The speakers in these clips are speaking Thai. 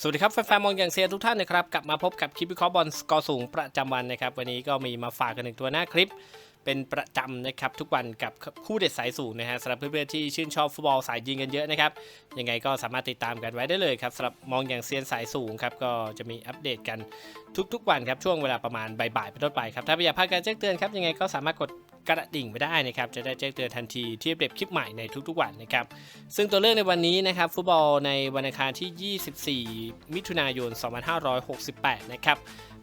สวัสดีครับ แฟนๆมองอย่างเซียนทุกท่านนะครับ กลับมาพบกับคลิปวิเคราะห์บอลสกอร์สูงประจำวันนะครับ วันนี้ก็มีมาฝากกันหนึ่งตัวหน้าคลิป เป็นประจำนะครับ ทุกวันกับคู่เด็ดสายสูงนะฮะสำหรับเพื่อนๆที่ชื่นชอบฟุตบอลสายยิงกันเยอะนะครับ ยังไงก็สามารถติดตามกันไว้ได้เลยครับสำหรับมองอย่างเซียนสายสูงครับก็จะมีอัปเดตกันทุกๆวันครับช่วงเวลาประมาณบ่ายๆเป็นต้นไปครับถ้าไม่อยากพลาดการแจ้งเตือนครับยังไงก็สามารถกด กระดิ่งไปได้นะครับ จะได้แจ้งเตือนทันทีที่อัปเดตคลิปใหม่ในทุกๆวันนะครับ ซึ่งตัวเลือกในวันนี้นะครับฟุตบอลในวันอังคารที่ 24 มิถุนายน 2568 นะครับ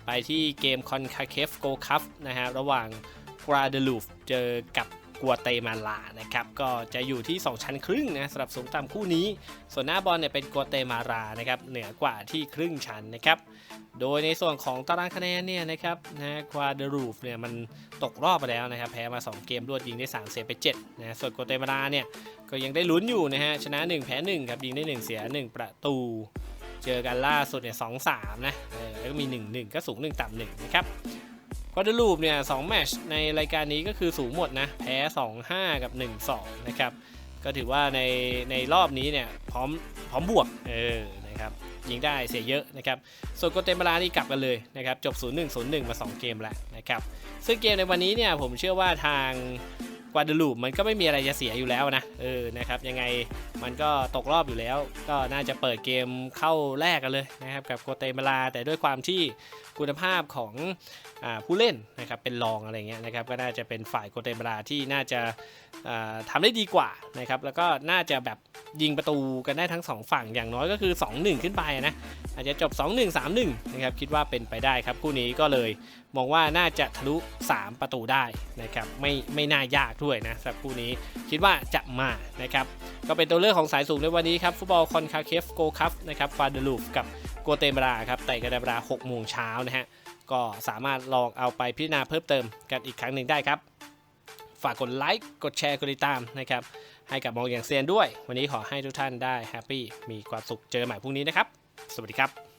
ไปที่เกมคอนคาเคฟโกคัฟนะฮะระหว่างกราเดลูฟเจอกับ กัวเตมาลานะครับก็จะอยู่ที่ 2 ชั้นครึ่งนะสำหรับสูงต่ำคู่นี้ ส่วนหน้าบอลเนี่ยเป็นกัวเตมาลานะครับเหนือกว่าที่ครึ่งชั้นนะครับโดยในส่วนของตารางคะแนนเนี่ยนะครับนะกวาเดลูฟเนี่ยมันตกรอบไปแล้วนะครับแพ้มา 2 เกมรวดยิงได้ 3 เสียไป7นะส่วนกัวเตมาลาเนี่ยก็ยังได้ลุ้นอยู่นะฮะชนะ 1 แพ้1ครับยิงได้ 1 เสีย 1 ประตู เจอกันล่าสุดเนี่ย2 3นะเออแล้วก็มี 1 1 ก็สูง 1 ต่ำ1นะครับ วอเดลูปเนี่ยสองแมชในรายการนี้ก็คือสูงหมดนะ แพ้ 2 5 กับ 1 2 นะครับ ก็ถือว่าในในรอบนี้เนี่ยพร้อมพร้อมบวก เออ นะครับยิงได้เสียเยอะนะครับ ส่วนโกเตมาลานี่กลับกันเลยนะครับ จบ 0-1 0-1 มา 2 เกมแล้วนะครับ ซึ่งเกมในวันนี้เนี่ยผมเชื่อว่าทาง กวาดลูปมันก็ไม่มีอะไรจะเสียอยู่แล้วนะเออนะครับยังไงมันก็ตกรอบอยู่แล้ว ก็น่าจะเปิดเกมเข้าแรกกันเลยนะครับกับโกเตมาลา แต่ด้วยความที่คุณภาพของอผู้เล่นนะครับเป็นรองอะไรเงี้ยนะครับก็น่าจะเป็นฝ่ายโกเตมาลาที่น่าจะอ่าทำได้ดีกว่านะครับแล้วก็น่าจะแบบยิงประตูกันได้ทั้งสองฝั่งอย่างน้อยก็คือ 2-1 ขึ้นไปนะอาจจะจบ 2-1 3-1นะครับคิดว่าเป็นไปได้ครับคู่นี้ก็เลยมองว่าน่าจะทะลุ 3 ประตูได้นะครับไม่ไม่น่ายากด้วยนะสำหรับคู่นี้คิดว่าจะมานะครับก็เป็นตัวเลือกของสายสูงในวันนี้ครับฟุตบอลคอนคาเคฟโกคัฟนะครับฟาเดลูฟกับโกเตมราครับแต่กันเวลา6โมงเช้านะฮะก็สามารถลองเอาไปพิจารณาเพิ่มเติมกันอีกครั้งหนึ่งได้ครับ ฝากกดไลค์กดแชร์กดติดตามนะครับให้กับมองอย่างเซียนด้วย วันนี้ขอให้ทุกท่านได้แฮปปี้มีความสุขเจอใหม่พรุ่งนี้นะครับ สวัสดีครับ